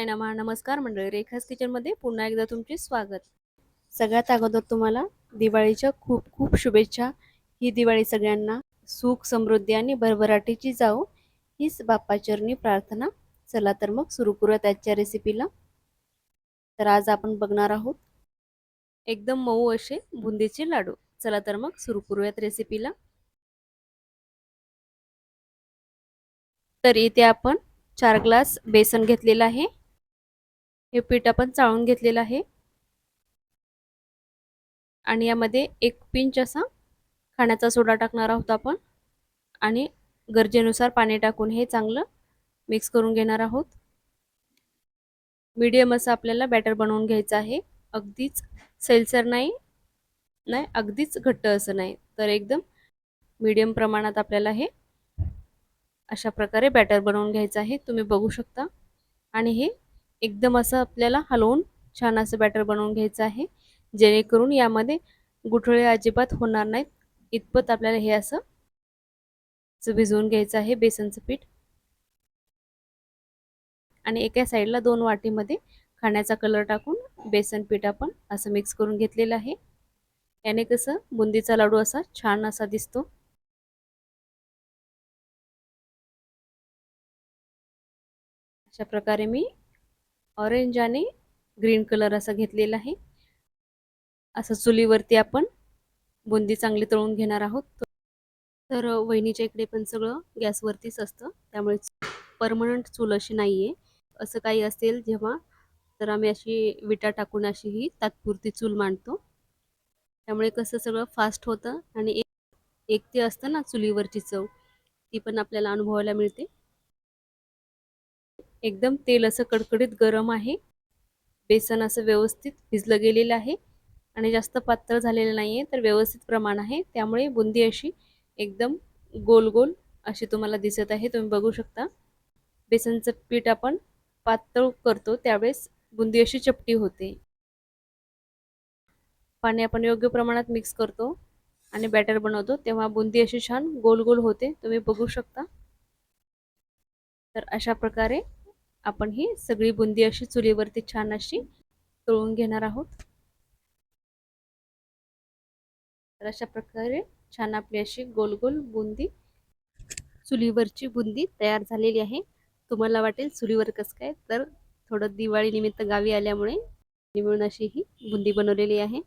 साईनामा नमस्कार मंडळी. रेखास किचनमध्ये पुन्हा एकदा तुमचे स्वागत. सगळ्यात अगोदर तुम्हाला दिवाळीच्या खूप खूप शुभेच्छा. ही दिवाळी सगळ्यांना सुख समृद्धी आणि भरभराटीची जाओ हीच बाप्पाचरणी प्रार्थना. चला तर मग सुरू करूयात आजच्या रेसिपीला तर आज आपण बघणार आहोत एकदम मऊ असे बुंदीचे लाडू. चला तर मग सुरू करूयात रेसिपीला तर इथे आपण चार ग्लास बेसन घेतलेलं आहे. हे पीठ आपण चाळून घेतलेलं आहे. आणि यामध्ये एक पिंच असा खाण्याचा सोडा टाकणार आहोत आपण. आणि गरजेनुसार पाणी टाकून हे चांगलं मिक्स करून घेणार आहोत. मीडियम असं आपल्याला बॅटर बनवून घ्यायचं आहे. अगदीच सेलसर नाही नाही अगदीच घट्ट असं नाही. तर एकदम मीडियम प्रमाणात आपल्याला हे अशा प्रकारे बॅटर बनवून घ्यायचं आहे. तुम्ही बघू शकता. आणि हे एकदम असं आपल्याला हलवून छान असं बॅटर बनवून घ्यायचं आहे. जेणेकरून यामध्ये गुठळे अजिबात होणार नाहीत. इतपत आपल्याला हे असं भिजवून घ्यायचं आहे बेसनचं पीठ. आणि एका साईडला दोन वाटीमध्ये खाण्याचा कलर टाकून बेसन पीठ आपण असं मिक्स करून घेतलेलं आहे. याने कसं बुंदीचा लाडू असा छान असा दिसतो. अशा प्रकारे मी ऑरेंज आणि ग्रीन कलर असा घेतलेला आहे. असं चुलीवरती आपण बुंदी चांगली तळून घेणार आहोत. तर वहिनीच्या इकडे पण सगळं गॅसवरतीच असतं. त्यामुळे परमनंट चूल अशी नाही आहे असं काही असेल जेव्हा तर आम्ही अशी विटा टाकून अशी ही तात्पुरती चूल मांडतो. त्यामुळे कसं सगळं फास्ट होतं आणि एक एक ते असतं ना चुलीवरची चव ती पण आपल्याला अनुभवायला मिळते. एकदम तेल असं कडकडीत गरम आहे. बेसन असं व्यवस्थित भिजलं गेलेलं आहे. आणि जास्त पातळ झालेलं नाही आहे तर व्यवस्थित प्रमाण आहे. त्यामुळे बुंदी अशी एकदम गोल गोल अशी तुम्हाला दिसत आहे. तुम्ही बघू शकता. बेसनचं पीठ आपण पातळ करतो त्यावेळेस बुंदी अशी चपटी होते. पाणी आपण योग्य प्रमाणात मिक्स करतो आणि बॅटर बनवतो. तेव्हा बुंदी अशी छान गोल गोल होते. तुम्ही बघू शकता. तर अशा प्रकारे आपण ही सगळी बुंदी अशी चुलीवरती छान अशी तळून घेणार आहोत. तर अशा प्रकारे छान आपली अशी गोल गोल बुंदी चुलीवरची बुंदी तयार झालेली आहे. तुम्हाला वाटेल चुलीवर कसं काय तर थोडं दिवाळी निमित्त गावी आल्यामुळे मिळून अशी ही बुंदी बनवलेली आहे.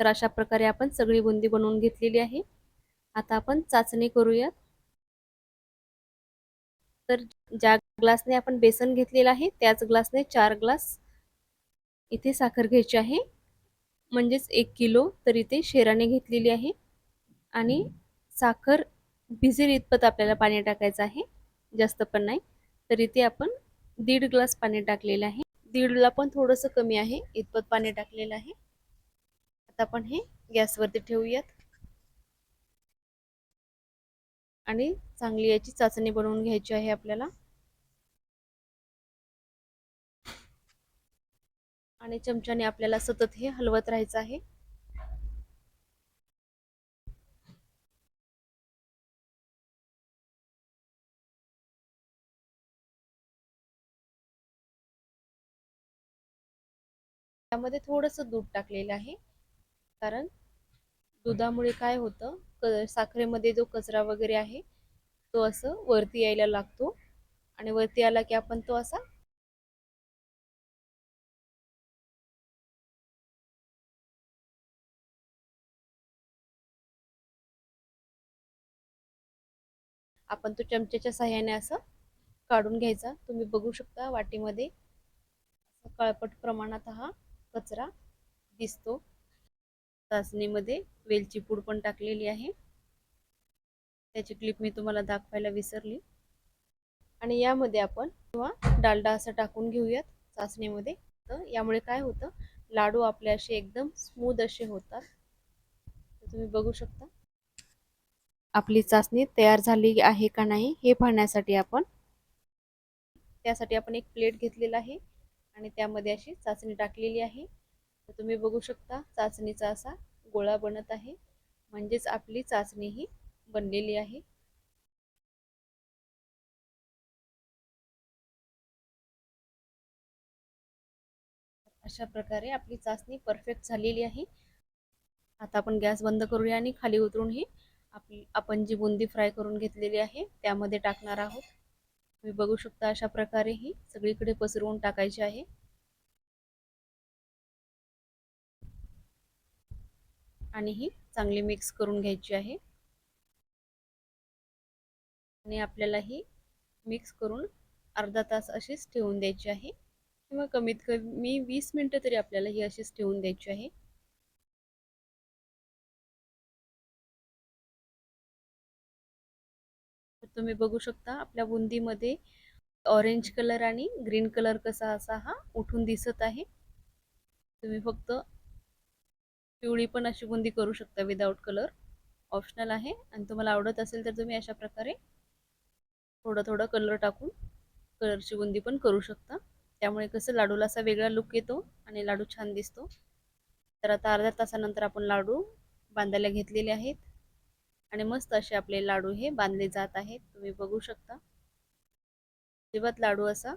तर अशा प्रकारे आपण सगळी बुंदी बनवून घेतलेली आहे. आता आपण चाचणी करूयात. तर ज्या ग्लासने आपण बेसन घेतलेलं आहे त्याच ग्लासने चार ग्लास इथे साखर घ्यायची आहे. म्हणजेच एक किलो तर इथे शेराने घेतलेली आहे. आणि साखर भिजेल इतपत आपल्याला पाणी टाकायचं आहे. जास्त पण नाही. तर इथे आपण दीड ग्लास पाणी टाकलेलं आहे. दीडला पण थोडंसं कमी आहे. इतपत पाणी टाकलेलं आहे. आता आपण हे गॅसवरती ठेवूयात. आणि चांगली याची चाचणी बनवून घ्यायची आहे आपल्याला. आणि चमच्याने आपल्याला सतत हे हलवत राहायचं आहे. त्यामध्ये थोडंसं दूध टाकलेलं आहे. कारण दुधामुळे काय होतं? क साखरेमध्ये जो कचरा वगैरे आहे तो असं वरती यायला लागतो. आणि वरती आला की आपण तो असा आपण तो चमच्याच्या सहाय्याने असं काढून घ्यायचा. तुम्ही बघू शकता वाटीमध्ये कळपट प्रमाणात हा कचरा दिसतो. चाचणीमध्ये वेलची पूड पण टाकलेली आहे. त्याची क्लिप मी तुम्हाला दाखवायला विसरली. आणि यामध्ये आपण किंवा डालडा असं टाकून घेऊयात चाचणीमध्ये. तर यामुळे काय होतं? लाडू आपले असे एकदम स्मूद असे होतात. तुम्ही बघू शकता. आपली चाचणी तयार झाली आहे का नाही हे पाहण्यासाठी आपण त्यासाठी आपण एक प्लेट घेतलेला आहे. आणि त्यामध्ये अशी चाचणी टाकलेली आहे. तर तुम्ही बघू शकता चाचणीचा असा गोळा बनत आहे. म्हणजेच आपली चाचणी ही बनलेली आहे. अशा प्रकारे आपली चाचणी परफेक्ट झालेली आहे. आता आपण गॅस बंद करूया आणि खाली उतरून ही आपली आपण जी बुंदी फ्राय करून घेतलेली आहे त्यामध्ये टाकणार आहोत. तुम्ही बघू शकता अशा प्रकारे ही सगळीकडे पसरवून टाकायची आहे. आणि ही चांगली मिक्स करून घ्यायची आहे. आणि आपल्याला ही मिक्स करून अर्धा तास अशीच ठेवून द्यायची आहे. किंवा कमीत कमी वीस मिनटं तरी आपल्याला ही अशीच ठेवून द्यायची आहे. तुम्ही बघू शकता आपल्या बुंदीमध्ये ऑरेंज कलर आणि ग्रीन कलर कसा असा हा उठून दिसत आहे. तुम्ही फक्त पिवळी पण अशी बुंदी करू शकता विदाऊट कलर ऑप्शनल आहे. आणि तुम्हाला आवडत असेल तर तुम्ही अशा प्रकारे थोडं थोडं कलर टाकून कलरची बुंदी पण करू शकता. त्यामुळे कसं लाडूला असा वेगळा लुक येतो आणि लाडू छान दिसतो. तर आता अर्ध्या तासानंतर आपण लाडू बांधायला घेतलेले आहेत. आणि मस्त असे आपले लाडू हे बांधले जात आहेत. तुम्ही बघू शकता. अजिबात लाडू असा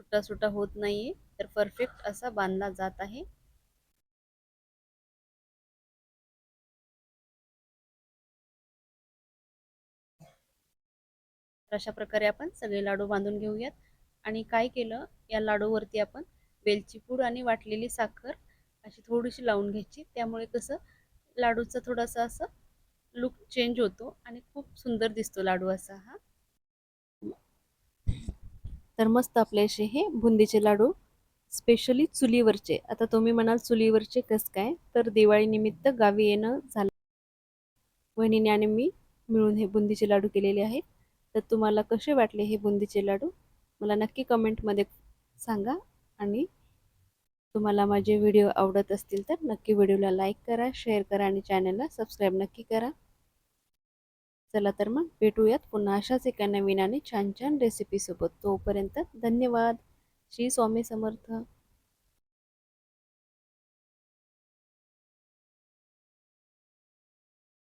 सुट्टा सुट्टा होत आहे तर परफेक्ट असा बांधला जात आहे. अशा प्रकारे आपण सगळे लाडू बांधून घेऊयात. आणि काय केलं? या लाडूवरती आपण वेलची पूड आणि वाटलेली साखर अशी थोडीशी लावून घ्यायची. त्यामुळे कसं? लाडूचा थोडासा असं लुक चेंज होतो आणि खूप सुंदर दिसतो लाडू असा हा. तर मस्त आपले असे हे बुंदीचे लाडू स्पेशली चुलीवरचे. आता तुम्ही म्हणाल चुलीवरचे कस काय? तर दिवाळीनिमित्त गावी येणं झालं. वहिनीने आणि मी मिळून हे बुंदीचे लाडू केलेले आहेत. तर तुम्हाला कसे वाटले हे बुंदीचे लाडू? मला नक्की कमेंटमध्ये सांगा आणि तुम्हाला माझे व्हिडिओ आवडत असतील तर नक्की व्हिडिओला लाईक करा शेअर करा आणि चॅनलला सबस्क्राईब नक्की करा. चला तर मग भेटूयात पुन्हा अशाच एका नवीन आणि छान छान रेसिपीसोबत तोपर्यंत धन्यवाद. श्री स्वामी समर्थ.